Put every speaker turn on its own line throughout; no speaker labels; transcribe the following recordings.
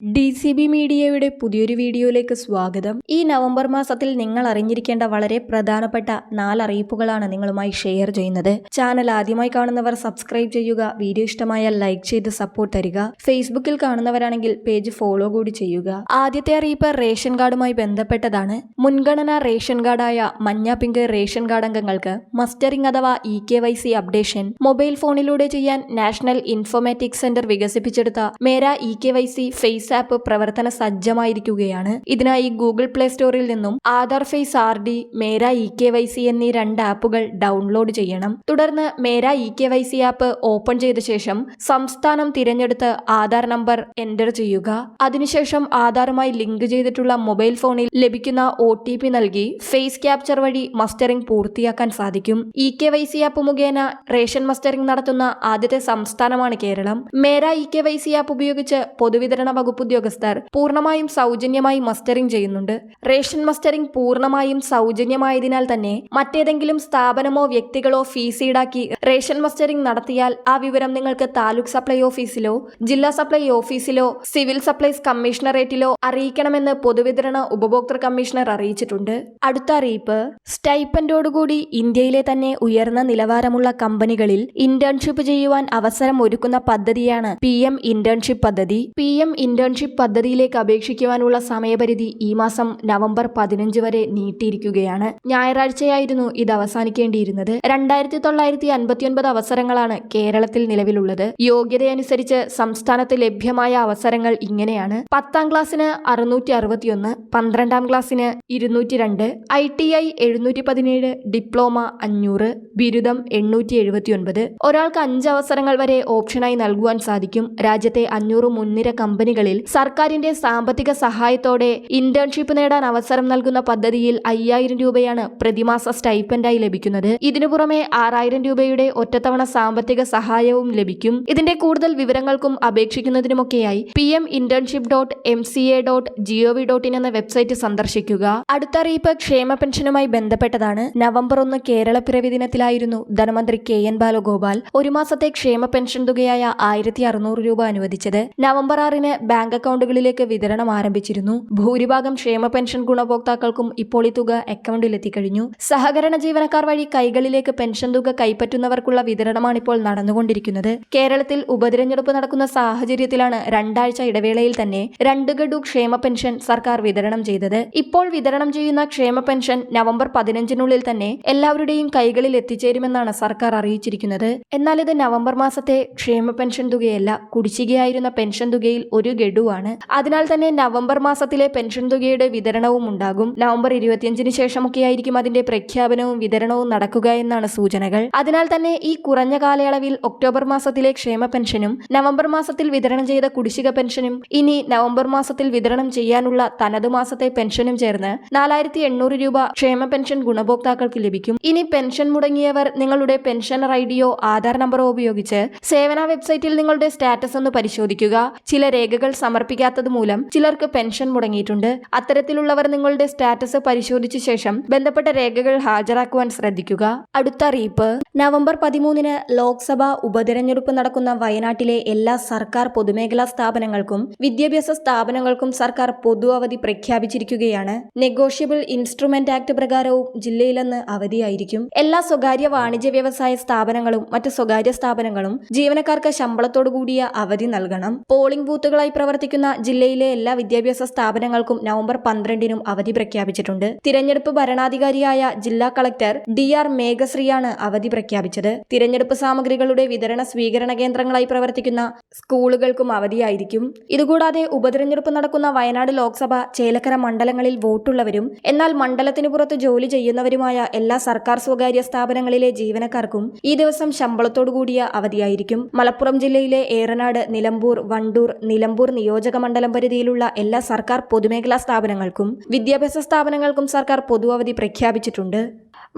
D C B മീഡിയയുടെ പുതിയൊരു വീഡിയോയിലേക്ക് സ്വാഗതം. ഈ നവംബർ മാസത്തിൽ നിങ്ങൾ അറിഞ്ഞിരിക്കേണ്ട വളരെ പ്രധാനപ്പെട്ട നാലറിയിപ്പുകളാണ് നിങ്ങളുമായി ഷെയർ ചെയ്യുന്നത്. ചാനൽ ആദ്യമായി കാണുന്നവർ സബ്സ്ക്രൈബ് ചെയ്യുക വീഡിയോ ഇഷ്ടമായാൽ ലൈക്ക് ചെയ്ത് സപ്പോർട്ട് തരിക. ഫേസ്ബുക്കിൽ കാണുന്നവരാണെങ്കിൽ പേജ് ഫോളോ കൂടി ചെയ്യുക. ആദ്യത്തെ അറിയിപ്പ് റേഷൻ കാർഡുമായി ബന്ധപ്പെട്ടതാണ്. മുൻഗണന റേഷൻ കാർഡായ മഞ്ഞ പിങ്ക് റേഷൻ കാർഡ് അംഗങ്ങൾക്ക് മസ്റ്ററിംഗ് അഥവാ E K Y C updation mobile ഫോണിലൂടെ ചെയ്യാൻ നാഷണൽ ഇൻഫോമാറ്റിക്സ് സെന്റർ വികസിപ്പിച്ചെടുത്ത Mera E K Y C face app പ്രവർത്തന സജ്ജമായിരിക്കുകയാണ്. ഇതിനായി ഗൂഗിൾ പ്ലേ സ്റ്റോറിൽ നിന്നും Aadhaar face R D Mera E K Y C എന്നീ രണ്ട് ആപ്പുകൾ ഡൗൺലോഡ് ചെയ്യണം. തുടർന്ന് Mera E K Y C app open ചെയ്ത ശേഷം സംസ്ഥാനം തിരഞ്ഞെടുത്ത് ആധാർ നമ്പർ എന്റർ ചെയ്യുക. അതിനുശേഷം ആധാറുമായി ലിങ്ക് ചെയ്തിട്ടുള്ള മൊബൈൽ ഫോണിൽ ലഭിക്കുന്ന ഒ ടി പി നൽകി ഫേസ് ക്യാപ്ചർ വഴി മസ്റ്ററിംഗ് പൂർത്തിയാക്കാൻ സാധിക്കും. E K Y C app മുഖേന റേഷൻ മസ്റ്ററിംഗ് നടത്തുന്ന ആദ്യത്തെ സംസ്ഥാനമാണ് Keralam. Mera E K Y C app ഉപയോഗിച്ച് പൊതുവിതരണ വകുപ്പ് ഉദ്യോഗസ്ഥർ പൂർണമായും സൗജന്യമായി മസ്റ്ററിംഗ് ചെയ്യുന്നുണ്ട്. റേഷൻ മസ്റ്ററിംഗ് പൂർണമായും സൗജന്യമായതിനാൽ തന്നെ മറ്റേതെങ്കിലും സ്ഥാപനമോ വ്യക്തികളോ ഫീസ് ഈടാക്കി റേഷൻ മസ്റ്ററിംഗ് നടത്തിയാൽ ആ വിവരം നിങ്ങൾക്ക് താലൂക്ക് സപ്ലൈ ഓഫീസിലോ ജില്ലാ സപ്ലൈ ഓഫീസിലോ സിവിൽ സപ്ലൈസ് കമ്മീഷണറേറ്റിലോ അറിയിക്കണമെന്ന് പൊതുവിതരണ ഉപഭോക്തൃ കമ്മീഷണർ അറിയിച്ചിട്ടുണ്ട്. അടുത്ത അറിയിപ്പ് സ്റ്റൈപ്പൻഡോടുകൂടി ഇന്ത്യയിലെ തന്നെ ഉയർന്ന നിലവാരമുള്ള കമ്പനികളിൽ ഇന്റേൺഷിപ്പ് ചെയ്യുവാൻ അവസരം ഒരുക്കുന്ന പദ്ധതിയാണ് പി എം ഇന്റേൺഷിപ്പ് പദ്ധതി. പി എം ഇന്റേൺഷിപ്പ് പദ്ധതിയിലേക്ക് അപേക്ഷിക്കുവാനുള്ള സമയപരിധി ഈ മാസം നവംബർ പതിനഞ്ച് വരെ നീട്ടിയിരിക്കുകയാണ്. ഞായറാഴ്ചയായിരുന്നു ഇത് അവസാനിക്കേണ്ടിയിരുന്നത്. രണ്ടായിരത്തി തൊള്ളായിരത്തി അൻപത്തിയൊൻപത് അവസരങ്ങളാണ് കേരളത്തിൽ നിലവിലുള്ളത്. യോഗ്യതയനുസരിച്ച് സംസ്ഥാനത്ത് ലഭ്യമായ അവസരങ്ങൾ ഇങ്ങനെയാണ്. പത്താം ക്ലാസ്സിന് അറുന്നൂറ്റി അറുപത്തിയൊന്ന് പന്ത്രണ്ടാം ക്ലാസ്സിന് ഇരുന്നൂറ്റി രണ്ട് ഐ ടി ഐ എഴുന്നൂറ്റി പതിനേഴ് ഡിപ്ലോമ അഞ്ഞൂറ് ബിരുദം എണ്ണൂറ്റി എഴുപത്തിയൊൻപത് ഒരാൾക്ക് അഞ്ച് അവസരങ്ങൾ വരെ ഓപ്ഷനായി നൽകുവാൻ സാധിക്കും. രാജ്യത്തെ അഞ്ഞൂറ് മുൻനിര കമ്പനികളിൽ സർക്കാരിന്റെ സാമ്പത്തിക സഹായത്തോടെ ഇന്റേൺഷിപ്പ് നേടാൻ അവസരം നൽകുന്ന പദ്ധതിയിൽ അയ്യായിരം രൂപയാണ് പ്രതിമാസ സ്റ്റൈപ്പൻഡായി ലഭിക്കുന്നത്. ഇതിനു പുറമെ ആറായിരം രൂപയുടെ ഒറ്റത്തവണ സാമ്പത്തിക സഹായവും ലഭിക്കും. ഇതിന്റെ കൂടുതൽ വിവരങ്ങൾക്കും അപേക്ഷിക്കുന്നതിനുമൊക്കെയായി P M internship dot M C A dot G O V dot in എന്ന വെബ്സൈറ്റ് സന്ദർശിക്കുക. അടുത്ത അറിയിപ്പ് ക്ഷേമ പെൻഷനുമായി ബന്ധപ്പെട്ടതാണ്. നവംബർ ഒന്ന് കേരള പിറവി ദിനത്തിലായിരുന്നു ധനമന്ത്രി കെ എൻ ബാലഗോപാൽ ഒരു മാസത്തെ ക്ഷേമ പെൻഷൻ തുകയായ ആയിരത്തി രൂപ അനുവദിച്ചത്. നവംബർ ആറിന് ബാങ്ക് അക്കൗണ്ടുകളിലേക്ക് വിതരണം ആരംഭിച്ചിരുന്നു. ഭൂരിഭാഗം ക്ഷേമ പെൻഷൻ ഗുണഭോക്താക്കൾക്കും ഇപ്പോൾ ഈ തുക അക്കൗണ്ടിലെത്തിക്കഴിഞ്ഞു സഹകരണ ജീവനക്കാർ വഴി കൈകളിലേക്ക് പെൻഷൻ തുക കൈപ്പറ്റുന്നവർക്കുള്ള വിതരണമാണ് ഇപ്പോൾ നടന്നുകൊണ്ടിരിക്കുന്നത്. കേരളത്തിൽ ഉപതിരഞ്ഞെടുപ്പ് നടക്കുന്ന സാഹചര്യത്തിലാണ് രണ്ടാഴ്ച ഇടവേളയിൽ തന്നെ രണ്ട് ഗഡു ക്ഷേമ പെൻഷൻ സർക്കാർ വിതരണം ചെയ്തത്. ഇപ്പോൾ വിതരണം ചെയ്യുന്ന ക്ഷേമ പെൻഷൻ നവംബർ പതിനഞ്ചിനുള്ളിൽ തന്നെ എല്ലാവരുടെയും കൈകളിൽ എത്തിച്ചേരുമെന്നാണ് സർക്കാർ അറിയിച്ചിരിക്കുന്നത്. എന്നാൽ ഇത് നവംബർ മാസത്തെ ക്ഷേമ പെൻഷൻ തുകയല്ല. കുടിശ്ശികയായിരുന്ന പെൻഷൻ തുകയിൽ ഒരു ഗഡുവാണ് അതിനാൽ തന്നെ നവംബർ മാസത്തിലെ പെൻഷൻ തുകയുടെ വിതരണവും ഉണ്ടാകും. നവംബർ ഇരുപത്തിയഞ്ചിന് ശേഷമൊക്കെ ആയിരിക്കും അതിന്റെ പ്രഖ്യാപനവും വിതരണവും നടക്കുക എന്നാണ് സൂചനകൾ. അതിനാൽ തന്നെ ഈ കുറഞ്ഞ കാലയളവിൽ ഒക്ടോബർ മാസത്തിലെ ക്ഷേമ പെൻഷനും നവംബർ മാസത്തിൽ വിതരണം ചെയ്ത കുടിശ്ശിക പെൻഷനും ഇനി നവംബർ മാസത്തിൽ വിതരണം ചെയ്യാനുള്ള തനത് മാസത്തെ പെൻഷനും ചേർന്ന് നാലായിരത്തി എണ്ണൂറ് രൂപ ക്ഷേമ പെൻഷൻ ഗുണഭോക്താക്കൾക്ക് ലഭിക്കും. ഇനി പെൻഷൻ മുടങ്ങിയവർ നിങ്ങളുടെ പെൻഷനർ ഐഡിയോ ഡിയോ ആധാർ നമ്പറോ ഉപയോഗിച്ച് സേവന വെബ്സൈറ്റിൽ നിങ്ങളുടെ സ്റ്റാറ്റസ് ഒന്ന് പരിശോധിക്കുക. ചില രേഖകൾ സമർപ്പിക്കാത്തത് മൂലം ചിലർക്ക് പെൻഷൻ മുടങ്ങിയിട്ടുണ്ട്. അത്തരത്തിലുള്ളവർ നിങ്ങളുടെ സ്റ്റാറ്റസ് പരിശോധിച്ച ശേഷം ബന്ധപ്പെട്ട രേഖകൾ ഹാജരാക്കുവാൻ ശ്രദ്ധിക്കുക. അടുത്ത അറിയിപ്പ്. നവംബർ പതിമൂന്നിന് ലോക്സഭ ഉപതെരഞ്ഞെടുപ്പ് നടക്കുന്ന വയനാട്ടിലെ എല്ലാ സർക്കാർ പൊതുമേഖലാ സ്ഥാപനങ്ങൾക്കും വിദ്യാഭ്യാസ സ്ഥാപനങ്ങൾക്കും സർക്കാർ പൊതു അവധി പ്രഖ്യാപിച്ചിരിക്കുകയാണ്. നെഗോഷ്യബിൾ ഇൻസ്ട്രുമെന്റ് ആക്ട് പ്രകാരവും ജില്ലയിലെന്ന് അവധിയായിരിക്കും. എല്ലാ സ്വകാര്യ വാണിജ്യ വ്യവസായ സ്ഥാപനങ്ങളും മറ്റ് സ്വകാര്യ സ്ഥാപനങ്ങളും ജീവനക്കാർക്ക് ശമ്പളത്തോടു കൂടിയ അവധി നൽകണം. പോളിംഗ് ബൂത്തുകളായി പ്രവർത്തിക്കുന്ന ജില്ലയിലെ എല്ലാ വിദ്യാഭ്യാസ സ്ഥാപനങ്ങൾക്കും നവംബർ പന്ത്രണ്ടിനും അവധി പ്രഖ്യാപിച്ചിട്ടുണ്ട്. തിരഞ്ഞെടുപ്പ് ഭരണാധികാരിയായ ജില്ലാ കളക്ടർ ഡി ആർ മേഘശ്രീയാണ് അവധി പ്രഖ്യാപിച്ചത്. തിരഞ്ഞെടുപ്പ് സാമഗ്രികളുടെ വിതരണ സ്വീകരണ കേന്ദ്രങ്ങളായി പ്രവർത്തിക്കുന്ന സ്കൂളുകൾക്കും അവധിയായിരിക്കും. ഇതുകൂടാതെ ഉപതെരഞ്ഞെടുപ്പ് നടക്കുന്ന വയനാട് ലോക്സഭ ചേലക്കര മണ്ഡലങ്ങളിൽ വോട്ടുള്ളവരും എന്നാൽ മണ്ഡലത്തിന് പുറത്ത് ജോലി ചെയ്യുന്നവരുമായ എല്ലാ സർക്കാർ സ്വകാര്യ സ്ഥാപനങ്ങളിലെ ജീവനക്കാർക്കും ഈ ദിവസം ശമ്പളത്തോടുകൂടിയ അവധിയായിരിക്കും. മലപ്പുറം ജില്ലയിലെ ഏറനാട് നിലമ്പൂർ വണ്ടൂർ നിലമ്പൂർ നിയോജക മണ്ഡലം പരിധിയിലുള്ള എല്ലാ സർക്കാർ പൊതുമേഖലാ സ്ഥാപനങ്ങൾക്കും വിദ്യാഭ്യാസ സ്ഥാപനങ്ങൾക്കും സർക്കാർ പൊതു അവധി പ്രഖ്യാപിച്ചിട്ടുണ്ട്.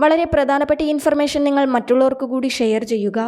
വളരെ പ്രധാനപ്പെട്ട ഇൻഫർമേഷൻ നിങ്ങൾ മറ്റുള്ളവർക്ക് കൂടി ഷെയർ ചെയ്യുക.